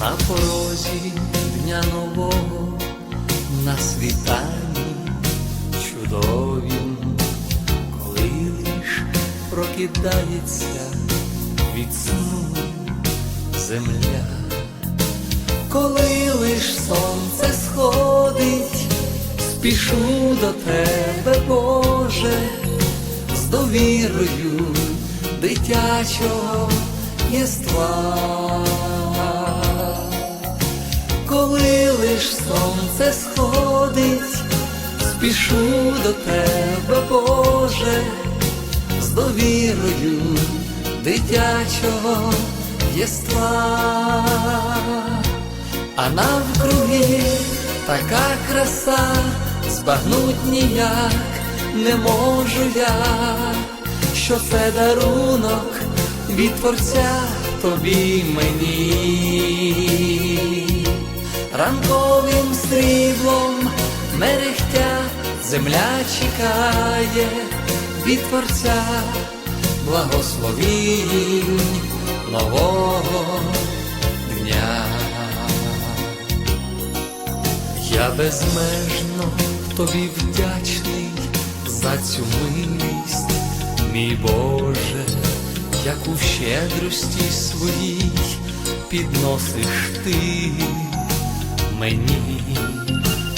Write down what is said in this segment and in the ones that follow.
На порозі дня нового на світанні чудовім, коли лиш прокидається від сну земля, коли лиш сонце сходить, спішу до тебе, Боже довірою дитячого єства. Коли лиш сонце сходить, спішу до тебе, Боже, з довірою дитячого єства, а навкруги така краса, збагнуть ніяк не можу я, що це дарунок від Творця тобі мені, ранковим сріблом мерехтя земля чекає від Творця. Благословінь нового дня. Я безмежно тобі вдячний за цю милість, мій Боже, яку в щедрості своїй підносиш ти мені.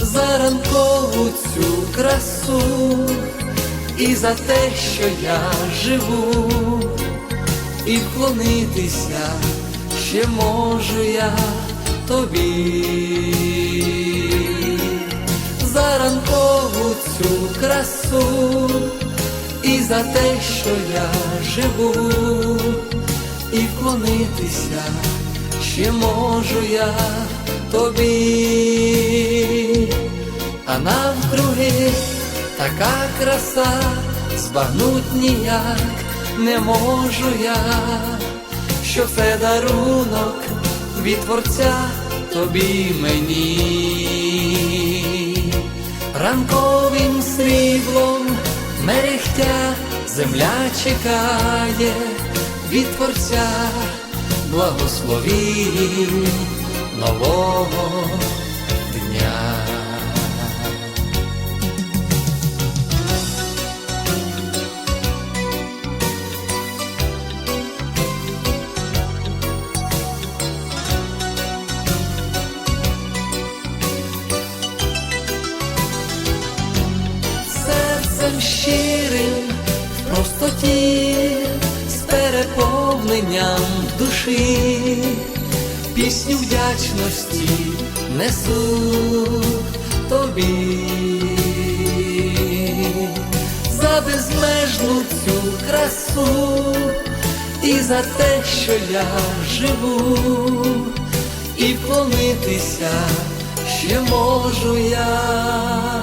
За ранкову цю красу і за те, що я живу, і вклонитися ще можу я тобі красу і за те, що я живу, і вклонитися ще можу я тобі, а навкруги така краса, збагнуть ніяк не можу я, що це дарунок від Творця тобі мені, ранковим сріблом мерехтя земля чекає від Творця благословінь нового дня. Щирим в простоті, з переповненням душі, пісню вдячності несу тобі, за безмежну цю красу і за те, що я живу, і вклонитися ще можу я